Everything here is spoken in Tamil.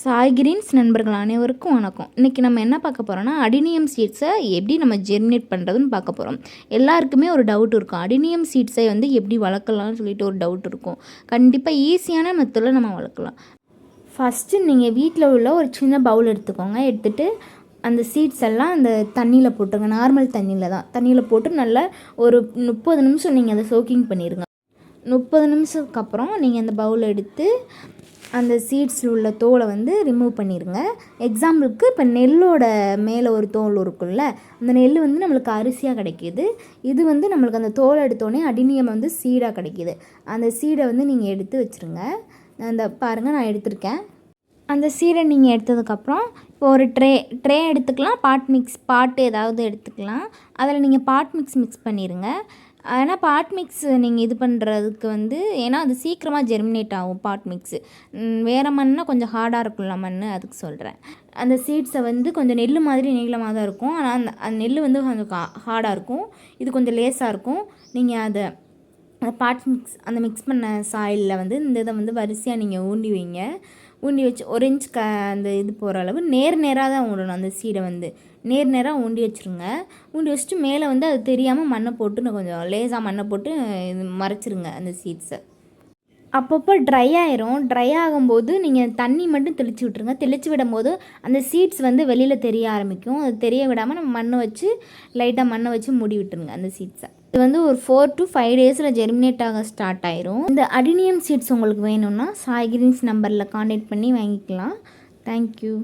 சாய் கிரீன்ஸ் நண்பர்கள் அனைவருக்கும் வணக்கம். இன்றைக்கி நம்ம என்ன பார்க்க போகிறோம்னா அடினியம் சீட்ஸை எப்படி நம்ம ஜெர்மினேட் பண்ணுறதுன்னு பார்க்க போகிறோம் எல்லாருக்குமே ஒரு டவுட் இருக்கும். அடினியம் சீட்ஸை வந்து எப்படி வளர்க்கலாம்னு சொல்லிட்டு ஒரு டவுட் இருக்கும். கண்டிப்பாக ஈஸியான மெத்தடில் நம்ம வளர்க்கலாம். ஃபஸ்ட்டு நீங்கள் வீட்டில் உள்ள ஒரு சின்ன பவுல் எடுத்துக்கோங்க. எடுத்துகிட்டு அந்த சீட்ஸ் எல்லாம் அந்த தண்ணியில் போட்டுருங்க. நார்மல் தண்ணியில் தான். தண்ணியில் போட்டு நல்லா ஒரு முப்பது நிமிஷம் நீங்கள் அதை சோக்கிங் பண்ணிடுங்க முப்பது நிமிஷத்துக்கு அப்புறம் நீங்கள் அந்த பவுல் எடுத்து அந்த சீட்ஸில் உள்ள தோலை வந்து ரிமூவ் பண்ணிடுங்க எக்ஸாம்பிளுக்கு இப்போ நெல்லோட மேலே ஒரு தோல் இருக்குல்ல அந்த நெல் வந்து நம்மளுக்கு அரிசியாக கிடைக்கிது. இது வந்து நம்மளுக்கு அந்த தோலை எடுத்தோடனே அடிநியம் வந்து சீடாக கிடைக்கிது. அந்த சீடை வந்து நீங்கள் எடுத்து வச்சுருங்க. அந்த பாருங்கள் நான் எடுத்திருக்கேன். அந்த சீடை நீங்கள் எடுத்ததுக்கப்புறம் இப்போ ஒரு ட்ரே ட்ரே எடுத்துக்கலாம் பாட் மிக்ஸ் பாட்டு ஏதாவது எடுத்துக்கலாம். அதில் நீங்கள் பாட் மிக்ஸ் மிக்ஸ் பண்ணிடுங்க ஆனால் பாட் மிக்ஸ் நீங்கள் இது பண்ணுறதுக்கு வந்து ஏன்னா அது சீக்கிரமாக ஜெர்மினேட் ஆகும் பாட் மிக்ஸு வேறு மண்ணா கொஞ்சம் ஹார்டாக இருக்கும்ல மண் அதுக்கு சொல்கிறேன் அந்த சீட்ஸை வந்து கொஞ்சம் நெல் மாதிரி நீளமாக தான் இருக்கும். ஆனால் அந்த அந்த நெல் வந்து கொஞ்சம் ஹார்டாக இருக்கும். இது கொஞ்சம் லேஸாக இருக்கும். நீங்கள் அதை அந்த பாட் மிக்ஸ் அந்த மிக்ஸ் பண்ண சாயிலில் வந்து இந்த இதை வந்து வரிசையாக நீங்கள் ஊண்டி வைங்க. ஊண்டி வச்சு ஒரு இன்ச் க அந்த இது போகிற அளவு நேர் நேராக தான் ஊண்டணும் அந்த சீடை வந்து நேர் நேராக ஊண்டி வச்சுருங்க. ஊண்டி வச்சுட்டு மேலே வந்து அது தெரியாமல் மண்ணை போட்டு கொஞ்சம் லேசாக மண்ணை போட்டு இது மறைச்சிருங்க அந்த சீட்ஸை அப்பப்போ ட்ரை ஆயிரும். ட்ரை ஆகும்போது நீங்கள் தண்ணி மட்டும் தெளித்து விட்ருங்க தெளித்து விடும்போது அந்த சீட்ஸ் வந்து வெளியில் தெரிய ஆரம்பிக்கும். அது தெரிய விடாமல் நம்ம மண்ணை வச்சு லைட்டாக மண்ணை வச்சு மூடி விட்டுருங்க அந்த சீட்ஸை இது வந்து ஒரு ஃபோர் டு ஃபைவ் டேஸில் ஜெர்மினேட் ஆக ஸ்டார்ட் ஆயிரும். இந்த அடினியம் சீட்ஸ் உங்களுக்கு வேணும்னா சாய்கிரின்ஸ் நம்பரில் காண்டாக்ட் பண்ணி வாங்கிக்கலாம். தேங்க்யூ